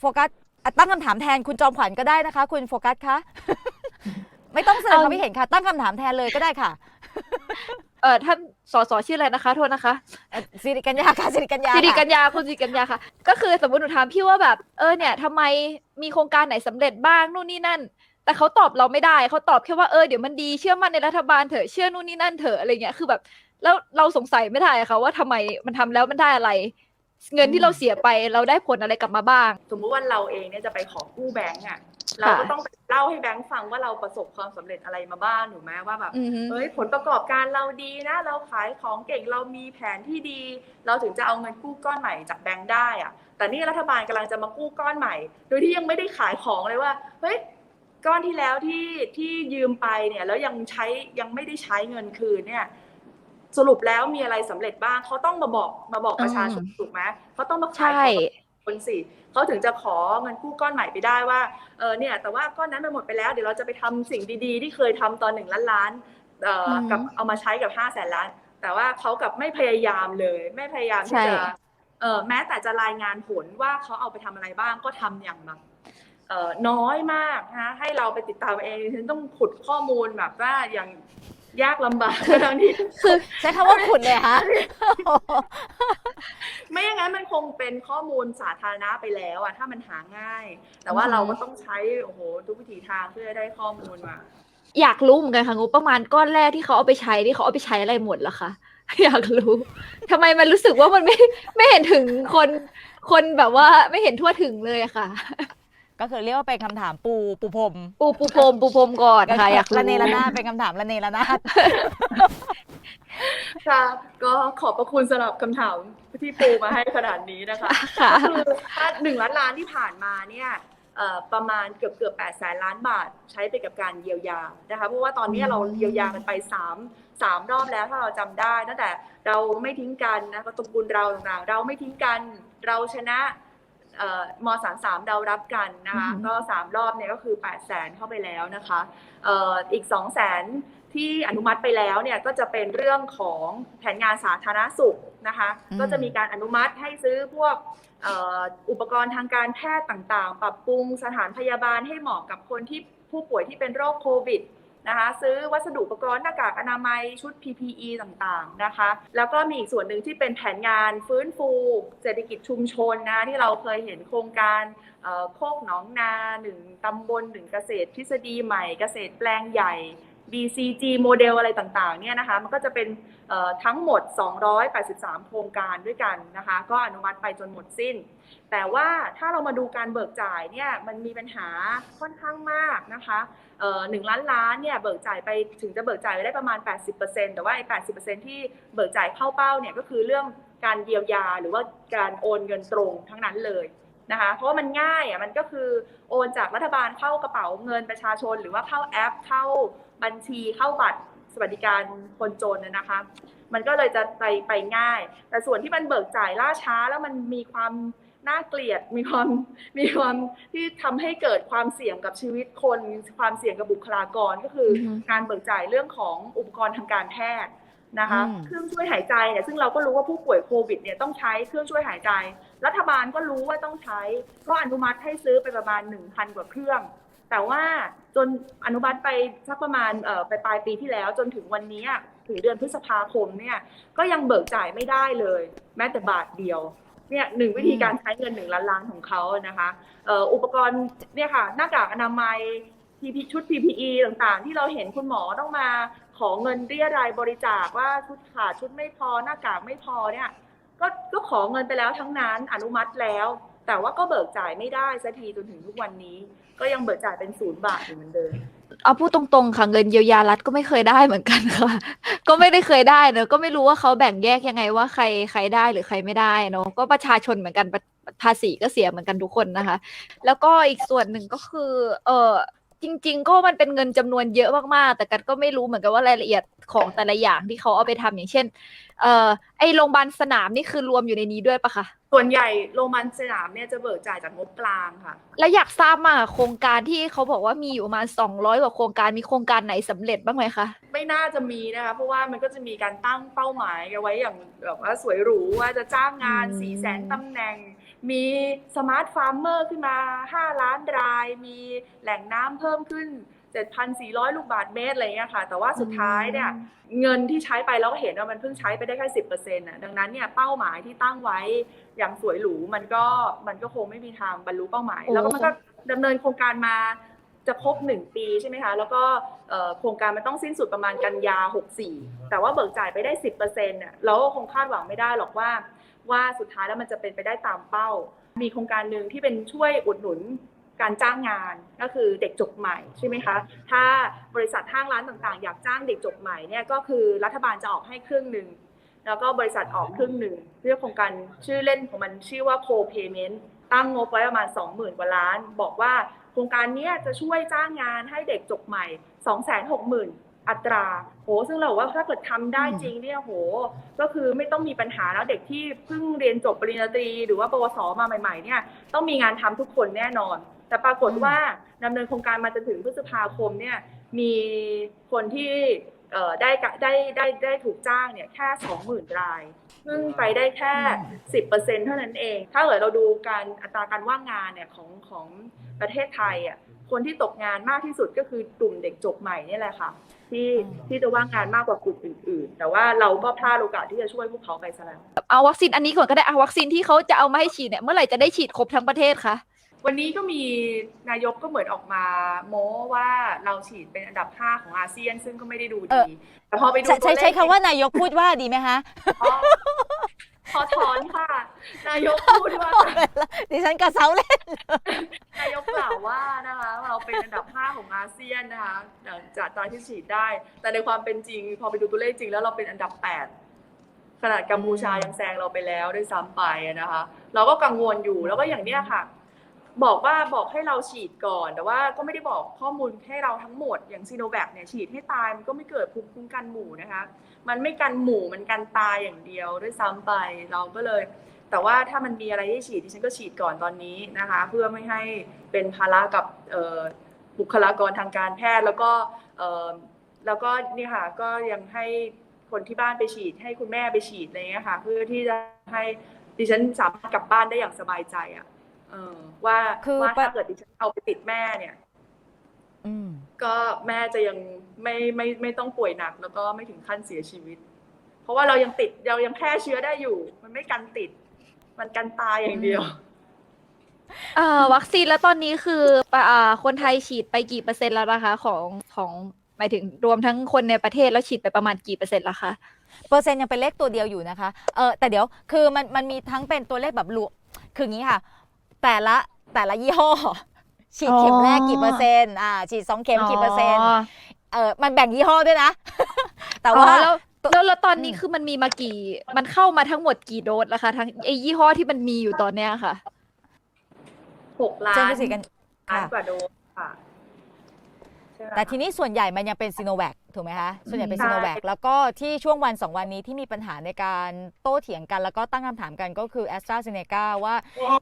โฟกัสอะตั้งคำถามแทนคุณจอมขวัญก็ได้นะคะ คุณโฟกัสคะ ไม่ต้องแสดงความคิดเห็นค่ะ ตั้งคำถามแทนเลยก็ได้ค่ะเออท่านสสชื่ออะไรนะคะ โทษนะคะเอ่อสิริกัญญาค่ะสิริกัญญาสิริกัค่ะญญาคุณสิริกัญญาค่ะ ก็คือสมมติหนูถามพี่ว่าแบบเออเนี่ยทำไมมีโครงการไหนสำเร็จบ้างนู่นนี่นั่น แต่เขาตอบเราไม่ได้เขาตอบแค่ว่าเออเดี๋ยวมันดีเชื่อมั่นในรัฐบาลเถอะเชื่อนู่นนี่นั่นเถอะอะไรเงี้ยคือแบบ แล้วเราสงสัยไม่ได้อะค่ะว่าทำไมมันทำแล้วมันได้อะไร เงินที่เราเสียไปเราได้ผลอะไรกลับมาบ้าง สมมุติว่าเราเองเนี่ยจะไปขอกู้แบงก์อะเราก็ต้องไปเล่าให้แบงก์ฟังว่าเราประสบความสำเร็จอะไรมาบ้างถูกไหมว่าแบบอือฮึเฮ้ยผลประกอบการเราดีนะ เราขายของเก่งเรามีแผนที่ดี เราถึงจะเอาเงินกู้ก้อนใหม่จากแบงก์ได้อะ แต่นี่รัฐบาลกำลังจะมากู้ก้อนใหม่ โดยที่ยังไม่ได้ขายของเลยว่าเฮ้ยก้อนที่แล้วที่ที่ยืมไปเนี่ยแล้วยังใช้ยังไม่ได้ใช้เงินคืนเนี่ย สรุปแล้วมีอะไรสำเร็จบ้างเขาต้องมาบอกมาบอกประชาชนถูกไหมเขาต้องมาขายใช่ของคนสิเขาถึงจะขอเงินกู้ก้อนใหม่ไปได้ว่าเออเนี่ย แต่ว่าก้อนนั้นมันหมดไปแล้วเดี๋ยวเราจะไปทำสิ่งดีๆ ที่เคยทำตอนหนึ่งล้านล้านเอ่อออฮึกับเอามาใช้กับห้าแสนล้าน แต่ว่าเขากับไม่พยายามเลย ไม่พยายามที่ใช่จะเออแม้แต่จะรายงานผลว่าเขาเอาไปทำอะไรบ้างก็ทำอย่างแบบเออน้อยมากนะให้เราไปติดตามเองฉันต้องขุดข้อมูลแบบว่าอย่าง ยากลำบากทั้งที่คือใช้คำว่าขุดเลยฮะไม่อย่างนั้นมันคงเป็นข้อมูลสาธารณะไปแล้วอะถ้ามันหาง่าย แต่ว่าอือฮึเราก็ต้องใช้โอ้โหทุกวิถีทางเพื่อได้ข้อมูลมาอยากรู้เหมือนกันค่ะงบประมาณก้อนแรกที่เขาเอาไปใช้ที่เขาเอาไปใช้อะไรหมดล่ะคะอยากรู้ทำไมมันรู้สึกว่ามันไม่ไม่เห็นถึงคนคนแบบว่าไม่เห็นทั่วถึงเลยอะค่ะ ก็คือเรียกว่าเป็นคำถามปูปูพรมปูปูพรมปูพรมก่อนค่ะอยากรู้ระเนระนาดเป็นคำถามระเนระนาดค่ะก็ขอบพระคุณสำหรับคำถามที่ปูมาให้ขนาดนี้นะคะค่ะก็คือถ้าหนึ่งล้านล้านที่ผ่านมาเนี่ยเอ่อประมาณเกือบเกือบแปดแสนล้านบาทใช้ไปกับการเยียวยานะคะเพราะว่าตอนนี้เราเยียวยากันไปสามสามรอบแล้วถ้าเราจำได้ตั้งแต่เราไม่ทิ้งกันนะคะตระกูลเราต่างๆ เราไม่ทิ้งกันเราชนะเอ่อ มสามสามเรารับกันนะคะอือฮึก็สามรอบเนี่ยก็คือแปดแสนเข้าไปแล้วนะคะเอ่ออีกสองแสนที่อนุมัติไปแล้วเนี่ยก็จะเป็นเรื่องของแผนงานสาธารณสุขนะคะอืมก็จะมีการอนุมัติให้ซื้อพวกเอ่ออุปกรณ์ทางการแพทย์ต่างๆ ปรับปรุงสถานพยาบาลให้เหมาะกับคนที่ผู้ป่วยที่เป็นโรคโควิด นะคะซื้อวัสดุอุปกรณ์หน้ากากอนามัยชุด PPE ต่างๆนะคะ แล้วก็มีอีกส่วนหนึ่งที่เป็นแผนงานฟื้นฟูเศรษฐกิจชุมชนนะที่เราเคยเห็นโครงการโคกหนองนาหนึ่งตำบลหนึ่งเกษตรทฤษฎีใหม่เกษตรแปลงใหญ่ BCG โมเดลอะไรต่างๆเนี่ยนะคะมันก็จะเป็นทั้งหมด 283 โครงการด้วยกันนะคะ ก็อนุมัติไปจนหมดสิ้น แต่ว่าถ้าเรามาดูการเบิกจ่ายเนี่ยมันมีปัญหาค่อนข้างมากนะคะหนึ่งล้านล้านเนี่ยเบิกจ่ายไปถึงจะเบิกจ่ายไปได้ประมาณ 80%แต่ว่าไอ้ 80%ที่เบิกจ่ายเข้าเป้าเนี่ยก็คือเรื่องการเยียวยาหรือว่าการโอนเงินตรงทั้งนั้นเลย นะคะ เพราะว่ามันง่ายอะมันก็คือโอนจากรัฐบาลเข้ากระเป๋าเงินประชาชน หรือว่าเข้าแอป เข้าบัญชีเข้าบัตรสวัสดิการคนจนนะนะคะ มันก็เลยจะไปไปง่าย แต่ส่วนที่มันเบิกจ่ายล่าช้าแล้วมันมีความน่าเกลียดมีความมีความที่ทำให้เกิดความเสี่ยงกับชีวิตคน ความเสี่ยงกับบุคลากรก็คือออฮึการเบิกจ่ายเรื่องของอุปกรณ์ทางการแพทย์นะคะอืมเครื่องช่วยหายใจเนี่ยซึ่งเราก็รู้ว่าผู้ป่วยโควิดเนี่ยต้องใช้เครื่องช่วยหายใจ รัฐบาลก็รู้ว่าต้องใช้ ก็อนุมัติให้ซื้อไปประมาณ 1,000 กว่าเครื่อง แต่ว่าจนอนุมัติไปสักประมาณไปปลายปีที่แล้วจนถึงวันนี้ถึงเดือนพฤษภาคมเนี่ยก็ยังเบิกจ่ายไม่ได้เลย แม้แต่บาทเดียวเนี่ยหนึ่งวิธีการใช้เงินหนึ่งล้านล้านของเขานะคะอุปกรณ์เนี่ยค่ะหน้ากากอนามัย PP ชุด PPE ต่างๆ ที่เราเห็นคุณหมอต้องมาขอเงินเรียรายบริจาคว่าชุดขาดชุดไม่พอหน้ากากไม่พอเนี่ย ก็ก็ขอเงินไปแล้วทั้งนั้นอนุมัติแล้ว แต่ว่าก็เบิกจ่ายไม่ได้สักทีจนถึงทุกวันนี้ ก็ยังเบิกจ่ายเป็นศูนย์บาทอยู่เหมือนเดิมเอาพูดตรงๆค่ะเงินเยียวยารัฐก็ไม่เคยได้เหมือนกันค่ะ ก็ไม่ได้เคยได้เนอะก็ไม่รู้ว่าเขาแบ่งแยกยังไงว่าใครใครได้หรือใครไม่ได้เนอะก็ประชาชนเหมือนกันภาษีก็เสียเหมือนกันทุกคนนะคะ แล้วก็อีกส่วนหนึ่งก็คือ เออ จริง ๆ ก็มันเป็นเงินจำนวนเยอะมากๆ แต่กันก็ไม่รู้เหมือนกันว่ารายละเอียดของแต่ละอย่างที่เขาเอาไปทำอย่างเช่น เอ่อไอโรงพยาบาลสนามนี่คือรวมอยู่ในนี้ด้วยปะคะ ส่วนใหญ่โรงพยาบาลสนามเนี่ยจะเบิกจ่ายจากงบกลางค่ะ แล้วอยากทราบมากอะโครงการที่เขาบอกว่ามีอยู่ประมาณสองร้อยกว่าโครงการมีโครงการไหนสำเร็จบ้างไหมคะ ไม่น่าจะมีนะคะเพราะว่ามันก็จะมีการตั้งเป้าหมายกันไว้อย่างแบบว่าสวยหรูว่าจะจ้างงานอืมสี่แสนตำแหน่ง มีสมาร์ทฟาร์มเมอร์ขึ้นมา 5 ล้านราย มีแหล่งน้ำเพิ่มขึ้น 7,400 ลูกบาทเมตรอะไรเงี้ยค่ะ แต่ว่าสุดท้ายเนี่ยเงินที่ใช้ไปเราก็เห็นว่ามันเพิ่งใช้ไปได้แค่สิบเปอร์เซ็นต์่ะดังนั้นเนี่ยเป้าหมายที่ตั้งไว้อย่างสวยหรูมันก็มันก็คงไม่มีทางบรรลุเป้าหมายโอ้แล้วก็มันก็ดำเนินโครงการมาจะครบหนึ่งปีใช่ไหมคะ แล้วก็เอ่อโครงการมันต้องสิ้นสุดประมาณกันยา 64 แต่ว่าเบิกจ่ายไปได้ 10%เปอร์เซ็นต์่ะเราก็คงคาดหวังไม่ได้หรอกว่า ว่าสุดท้ายแล้วมันจะเป็นไปได้ตามเป้า มีโครงการหนึ่งที่เป็นช่วยอุดหนุนการจ้างงานก็คือเด็กจบใหม่ใช่ไหมคะ ถ้าบริษัทห้างร้านต่างๆ อยากจ้างเด็กจบใหม่เนี่ยก็คือรัฐบาลจะออกให้ครึ่งหนึ่งแล้วก็บริษัทออกครึ่งหนึ่งเรียกโครงการชื่อเล่นของมันชื่อว่า co-payment ตั้งงบไว้ประมาณ 20,000 กว่าล้าน บอกว่าโครงการนี้จะช่วยจ้างงานให้เด็กจบใหม่ 260,000 อัตราโหซึ่งเราว่าถ้าเกิดทำได้จริงเนี่ยโห ก็คือไม่ต้องมีปัญหาแล้วเด็กที่เพิ่งเรียนจบปริญญาตรี หรือว่าปวสมาใหม่ ๆ เนี่ยต้องมีงานทำทุกคนแน่นอน แต่ปรากฏว่าดำเนินโครงการมาจนถึงพฤษภาคมเนี่ยมีคนที่ได้ได้ได้ได้ถูกจ้างเนี่ยแค่สองหมื่นรายซึ่งไปได้แค่สิบเปอร์เซ็นเท่านั้นเอง ถ้าเกิดเราดูการอัตราการว่างงานเนี่ยของของประเทศไทยอะ คนที่ตกงานมากที่สุดก็คือกลุ่มเด็กจบใหม่เนี่ยแหละค่ะ ที่อืมที่จะว่างงานมากกว่ากลุ่มอื่น ๆ แต่ว่าเราก็พลาดโอกาสที่จะช่วยพวกเขาไปซะแล้วเอาวัคซีนอันนี้ก่อนก็ได้เอาวัคซีนที่เขาจะเอามาให้ฉีดเนี่ยเมื่อไหร่จะได้ฉีดครบทั้งประเทศคะวันนี้ก็มีนายกก็เหมือนออกมาโม้ว่าเราฉีดเป็นอันดับ 5 ของอาเซียน ซึ่งก็ไม่ได้ดูเอดีอแต่พอไปดูใช้ตัวใช้เลขใช้คำว่านายกพูดว่าดีไหมคะอ๋อ ขอถอนค่ะ นายกพูดว่า ดิฉันกระเซาเล่น นายกกล่าวว่านะคะเราเป็นอันดับ 5 ของอาเซียนนะคะจากตอนที่ฉีดได้ แต่ในความเป็นจริง พอไปดูตัวเลขจริงแล้วเราเป็นอันดับ 8 ขนาดกัมพูชายังแซงเราไปแล้วด้วยซ้ำไปอะนะคะ เราก็กังวลอยู่แล้วก็อย่างเนี้ยค่ะ บอกว่าบอกให้เราฉีดก่อน แต่ว่าก็ไม่ได้บอกข้อมูลให้เราทั้งหมด อย่างซีโนแวคเนี่ยฉีดให้ตายมันก็ไม่เกิดภูมิคุ้มกันหมู่นะคะ มันไม่กันหมู่มันกันตายอย่างเดียวด้วยซ้ำไปเราก็เลย แต่ว่าถ้ามันมีอะไรให้ฉีดดิฉันก็ฉีดก่อนตอนนี้นะคะ เพื่อไม่ให้เป็นภาระกับบุคลากรทางการแพทย์แล้วก็แล้วก็นี่ค่ะก็ยังให้คนที่บ้านไปฉีด ให้คุณแม่ไปฉีดอะไรเงี้ยค่ะ เพื่อที่จะให้ดิฉันสามารถกลับบ้านได้อย่างสบายใจอะ เออว่าคือว่าปะถ้าเกิดดิฉันเอาไปติดแม่เนี่ยอืมก็แม่จะยังไม่ไม่ไม่ต้องป่วยหนัก แล้วก็ไม่ถึงขั้นเสียชีวิต เพราะว่าเรายังติดเรายังแพร่เชื้อได้อยู่ มันไม่กันติด มันกันตายอย่างเดียวเอ่อวัคซีนแล้วตอนนี้คือปะอ่าคนไทยฉีดไปกี่เปอร์เซ็นต์แล้วนะคะของของหมายถึงรวมทั้งคนในประเทศแล้วฉีดไปประมาณกี่เปอร์เซ็นต์แล้วคะเปอร์เซ็นต์ยังเป็นเลขตัวเดียวอยู่นะคะเออแต่เดี๋ยวคือมันมันมีทั้งเป็นตัวเลขแบบรวมคืออย่างนี้ค่ะ แต่ละแต่ละยี่ห้อ ฉีดเข็มแรกกี่เปอร์เซ็นต์อ่าฉีดสองเข็มกี่เปอร์เซ็นต์เออมันแบ่งยี่ห้อด้วยนะ แต่อ๋อว่าแล้วแล้วแล้วตอนนี้อืมคือมันมีมากี่ มันเข้ามาทั้งหมดกี่โดสแล้วคะทั้งไอยี่ห้อที่มันมีอยู่ตอนเนี้ยค่ะหกล้าเชิญนคุณสิกันล้านค่ะกว่าโดสค่ะใช่ไหมแต่คะทีนี้ส่วนใหญ่มันยังเป็นซีโนแวคถูกไหมคะส่วนใหญ่เป็นใช่ซีโนแวคแล้วก็ที่ช่วงวันสองวันนี้ที่มีปัญหาในการโต้เถียงกัน แล้วก็ตั้งคำถามกันก็คือแอสตราเซเนกาว่า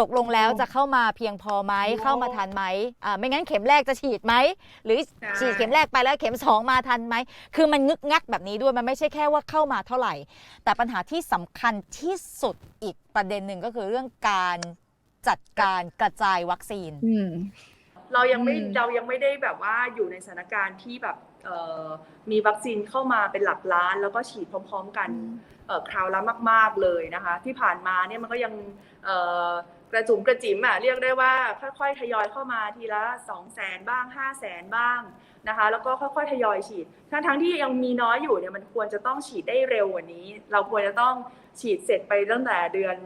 ตกลงแล้วจะเข้ามาเพียงพอไหมเข้ามาทันไหมอ่าไม่งั้นเข็มแรกจะฉีดไหม หรือฉีดเข็มแรกไปแล้วเข็มสองมาทันไหม คือมันงึกงักแบบนี้ด้วยมันไม่ใช่แค่ว่าเข้ามาเท่าไหร่ แต่ปัญหาที่สำคัญที่สุดอีกประเด็นหนึ่งก็คือเรื่องการจัดการกระจายวัคซีนอืม เรายังไม่อืมเรายังไม่ได้แบบว่าอยู่ในสถานการณ์ที่แบบเอ่อมีวัคซีนเข้ามาเป็นหลักล้าน แล้วก็ฉีดพร้อม ๆ กันเอ่อคราวละมาก ๆเลยนะคะ ที่ผ่านมาเนี่ยมันก็ยังเอ่อกระจุ๋มกระจิ๋มอะเรียกได้ว่าค่อยๆทยอยเข้ามาทีละ2 0 0แสนบ้าง 5 0 0แสนบ้างนะคะ แล้วก็ค่อยๆทยอยฉีด ทั้งทั้งๆที่ยังมีน้อยอยู่เนี่ยมันควรจะต้องฉีดได้เร็วกว่านี้ เราควรจะต้องฉีดเสร็จไปตั้งแต่เดือน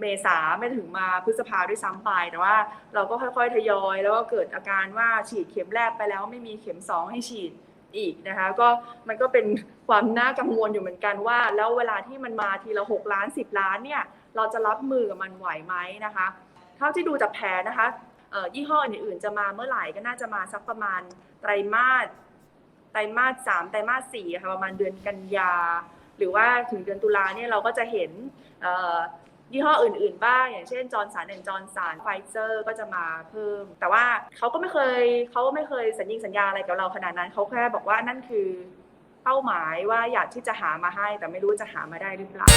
เมษาไม่ถึงมาพฤษภาด้วยซ้ำไป แต่ว่าเราก็ค่อยๆทยอย แล้วก็เกิดอาการว่าฉีดเข็มแรกไปแล้วไม่มีเข็มสองให้ฉีดอีกนะคะก็มันก็เป็นความน่ากังวลอยู่เหมือนกันว่า แล้วเวลาที่มันมาทีละ 6 ล้าน 10 ล้านเนี่ยเราจะรับมือกับมันไหวไหมนะคะเท่าที่ดูจากแผนนะคะยี่ห้ออื่นๆจะมาเมื่อไหร่ก็น่าจะมาสักประมาณไตรมาสไตรมาสสามไตรมาสสี่ค่ะประมาณเดือนกันยา หรือว่าถึงเดือนตุลาเนี่ยเราก็จะเห็น ยี่ห้ออื่น ๆ บ้าง อย่างเช่นจอร์นสันแอนจอร์นสันไฟเซอร์ก็จะมาเพิ่ม แต่ว่าเขาก็ไม่เคยเขาก็ไม่เคยสัญญิงสัญญาอะไรกับเราขนาดนั้นเขาแค่บอกว่านั่นคือเป้าหมายว่าอยากที่จะหามาให้ แต่ไม่รู้จะหามาได้หรือเปล่า